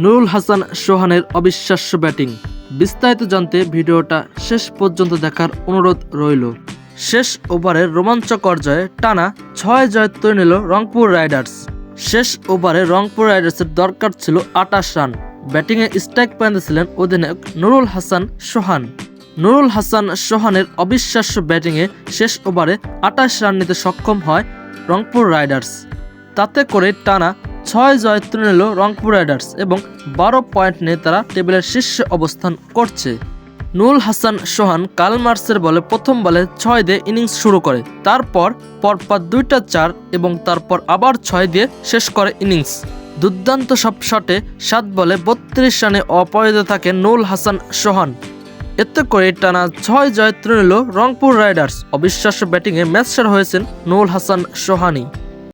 নুরুল হাসান সোহানের অবিশ্বাস্য ব্যাটিং। বিস্তারিত জানতে ভিডিওটা শেষ পর্যন্ত দেখার অনুরোধ রইল। শেষ ওভারের রোমাঞ্চকর জয়ে টানা ছয় জয় তুলে নিল রংপুর রাইডার্স। শেষ ওভারে রংপুর রাইডার্সের দরকার ছিল আটাশ রান। ব্যাটিংয়ে স্ট্রাইক পয়েন্টে ছিলেন অধিনায়ক নুরুল হাসান সোহান। নুরুল হাসান সোহানের অবিশ্বাস্য ব্যাটিংয়ে শেষ ওভারে আটাশ রান নিতে সক্ষম হয় রংপুর রাইডার্স। তাতে করে টানা ছয় জয় তুলে নিল রংপুর রাইডার্স এবং বারো পয়েন্ট নিয়ে তারা টেবিলের শীর্ষে অবস্থান করছে। নুরুল হাসান সোহান কাল মার্সের বলে প্রথম বলে ছয় দিয়ে ইনিংস শুরু করে। তারপর পরপর দুইটা চার এবং তারপর আবার ছয় দিয়ে শেষ করে ইনিংস। দুর্দান্ত সব শটে সাত বলে বত্রিশ রানে অপরাজিত থাকে নুরুল হাসান সোহান। এতে করে টানা ছয় জয় তুলে নিল রংপুর রাইডার্স। অবিশ্বাস্য ব্যাটিংয়ে ম্যাচ সেরা হয়েছেন নুরুল হাসান সোহানি